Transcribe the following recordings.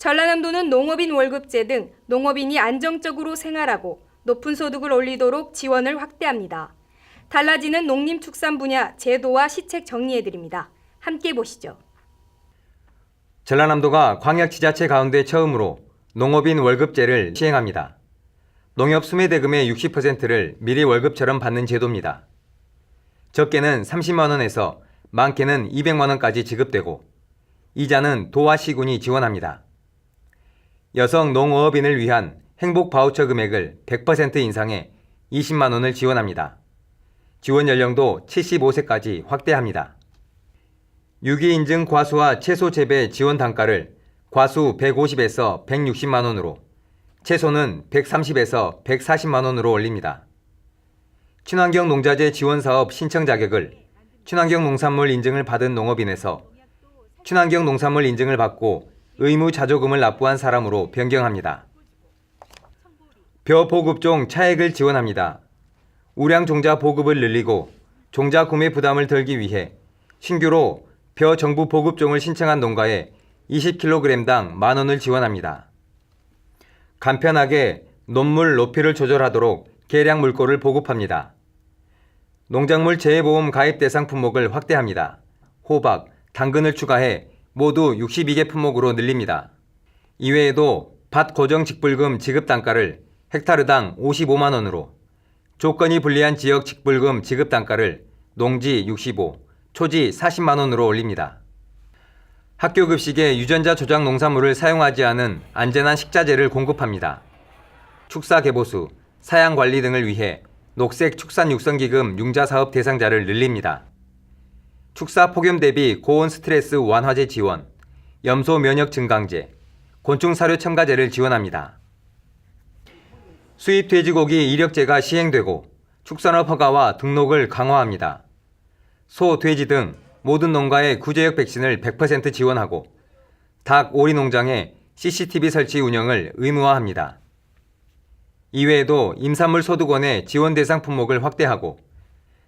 전라남도는 농업인 월급제 등 농업인이 안정적으로 생활하고 높은 소득을 올리도록 지원을 확대합니다. 달라지는 농림축산 분야 제도와 시책 정리해드립니다. 함께 보시죠. 전라남도가 광역지자체 가운데 처음으로 농업인 월급제를 시행합니다. 농협 수매대금의 60%를 미리 월급처럼 받는 제도입니다. 적게는 30만 원에서 많게는 200만 원까지 지급되고 이자는 도와 시군이 지원합니다. 여성 농어업인을 위한 행복 바우처 금액을 100% 인상해 20만 원을 지원합니다. 지원 연령도 75세까지 확대합니다. 유기 인증 과수와 채소 재배 지원 단가를 과수 150에서 160만 원으로 채소는 130에서 140만 원으로 올립니다. 친환경 농자재 지원 사업 신청 자격을 친환경 농산물 인증을 받은 농업인에서 친환경 농산물 인증을 받고 의무 자조금을 납부한 사람으로 변경합니다. 벼 보급종 차액을 지원합니다. 우량 종자 보급을 늘리고 종자 구매 부담을 덜기 위해 신규로 벼 정부 보급종을 신청한 농가에 20kg당 만 원을 지원합니다. 간편하게 논물 높이를 조절하도록 계량 물꼬를 보급합니다. 농작물 재해보험 가입 대상 품목을 확대합니다. 호박, 당근을 추가해 모두 62개 품목으로 늘립니다. 이외에도 밭 고정 직불금 지급 단가를 헥타르당 55만 원으로 조건이 불리한 지역 직불금 지급 단가를 농지 65, 초지 40만 원으로 올립니다. 학교 급식에 유전자 조작 농산물을 사용하지 않은 안전한 식자재를 공급합니다. 축사 개보수, 사양 관리 등을 위해 녹색 축산 육성기금 융자 사업 대상자를 늘립니다. 축사 폭염 대비 고온 스트레스 완화제 지원, 염소 면역 증강제, 곤충 사료 첨가제를 지원합니다. 수입 돼지고기 이력제가 시행되고 축산업 허가와 등록을 강화합니다. 소, 돼지 등 모든 농가에 구제역 백신을 100% 지원하고 닭, 오리 농장에 CCTV 설치 운영을 의무화합니다. 이외에도 임산물 소득원의 지원 대상 품목을 확대하고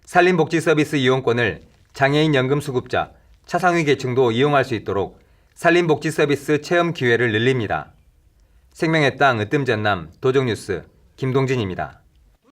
산림복지 서비스 이용권을 장애인 연금 수급자, 차상위 계층도 이용할 수 있도록 산림복지 서비스 체험 기회를 늘립니다. 생명의 땅 으뜸 전남 도정뉴스 김동진입니다.